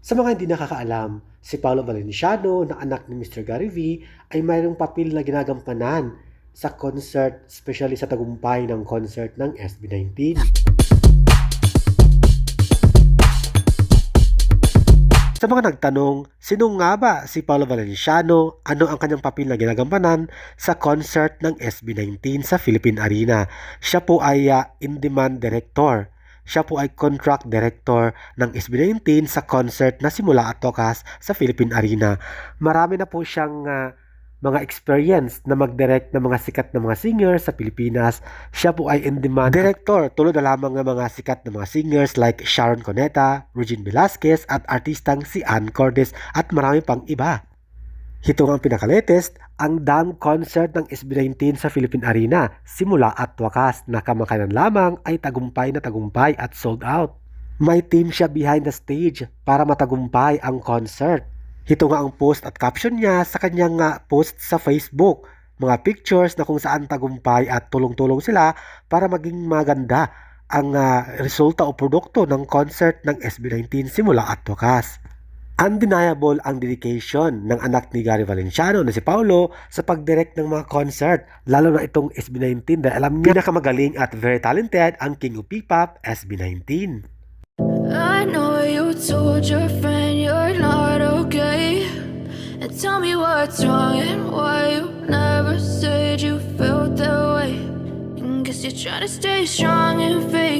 Sa mga hindi nakakaalam, si Paolo Valenciano na anak ni Mr. Gary V ay mayroong papel na ginagampanan sa concert, especially sa tagumpay ng concert ng SB19. Sa mga nagtanong, sino nga ba si Paolo Valenciano? Ano ang kanyang papel na ginagampanan sa concert ng SB19 sa Philippine Arena? Siya po ay ah, in-demand director. Siya po ay contract director ng SB19 sa concert na simula at wakas sa Philippine Arena. Marami na po siyang ah, mga experience na mag-direct ng mga sikat na mga singers sa Pilipinas. Siya po ay in-demand director tulad na lamang ng mga sikat na mga singers like Sharon Coneta, Regine Velasquez at artistang si Ann Cordes at marami pang iba. Ito ang pinakalatest, ang dam concert ng SB19 sa Philippine Arena, simula at wakas na kamakanan lamang ay tagumpay na tagumpay at sold out. May team siya behind the stage para matagumpay ang concert. Ito nga ang post at caption niya sa kanyang nga post sa Facebook. Mga pictures na kung saan tagumpay at tulong-tulong sila para maging maganda ang ah, resulta o produkto ng concert ng SB19 simula at wakas. Undeniable ang dedication ng anak ni Gary Valenciano na si Paulo sa pag-direct ng mga concert, lalo na itong SB19 dahil alam niya pinakamagaling at very talented ang King of P-Pop SB19. I know you told your friend you're not okay. And tell me what's wrong and why you never said you felt that way. And guess you're trying to stay strong and fake